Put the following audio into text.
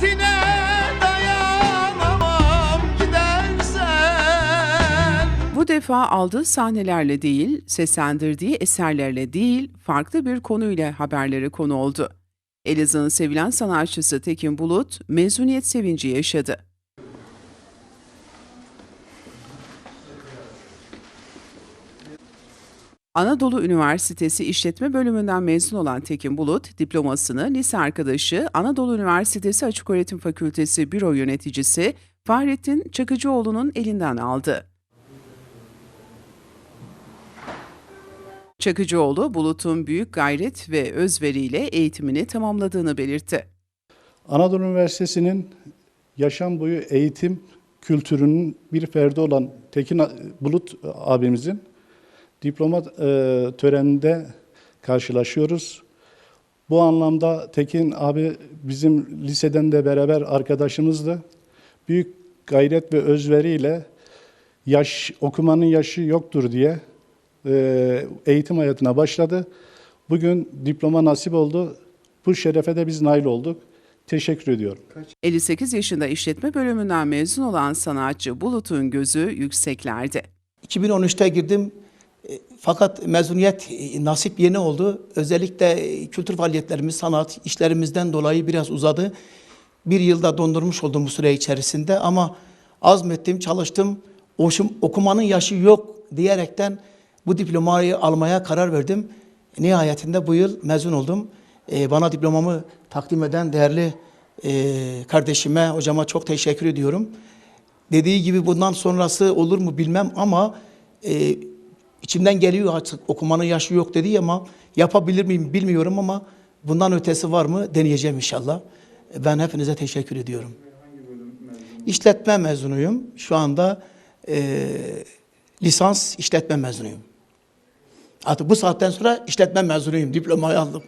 Hasretine dayanamam gidersen Bu defa aldığı sahnelerle değil, seslendirdiği eserlerle değil, farklı bir konuyla haberlere konu oldu. Elazığ'ın sevilen sanatçısı Tekin Bulut, mezuniyet sevinci yaşadı. Anadolu Üniversitesi İşletme Bölümünden mezun olan Tekin Bulut, diplomasını lise arkadaşı Anadolu Üniversitesi Açıköğretim Fakültesi Büro Yöneticisi Fahrettin Çakıcıoğlu'nun elinden aldı. Çakıcıoğlu, Bulut'un büyük gayret ve özveriyle eğitimini tamamladığını belirtti. Anadolu Üniversitesi'nin yaşam boyu eğitim kültürünün bir ferdi olan Tekin Bulut abimizin diploma e, töreninde karşılaşıyoruz. Bu anlamda Tekin abi bizim liseden de beraber arkadaşımızdı. Büyük gayret ve özveriyle yaş okumanın yaşı yoktur diye e, eğitim hayatına başladı. Bugün diploma nasip oldu. Bu şerefe de biz nail olduk. Teşekkür ediyorum. 58 yaşında işletme bölümünden mezun olan sanatçı Bulut'un gözü yükseklerde. 2013'te girdim fakat mezuniyet e, nasip yeni oldu. Özellikle e, kültür faaliyetlerimiz, sanat işlerimizden dolayı biraz uzadı. Bir yılda dondurmuş oldum bu süre içerisinde ama azmettim, çalıştım. Oşum, okumanın yaşı yok diyerekten bu diplomayı almaya karar verdim. Nihayetinde bu yıl mezun oldum. E, bana diplomamı takdim eden değerli e, kardeşime, hocama çok teşekkür ediyorum. Dediği gibi bundan sonrası olur mu bilmem ama e, içimden geliyor artık okumanın yaşı yok dedi ama yapabilir miyim bilmiyorum ama bundan ötesi var mı deneyeceğim inşallah. Ben hepinize teşekkür ediyorum. İşletme mezunuyum. Şu anda e, lisans işletme mezunuyum. Artık bu saatten sonra işletme mezunuyum. Diplomayı aldım.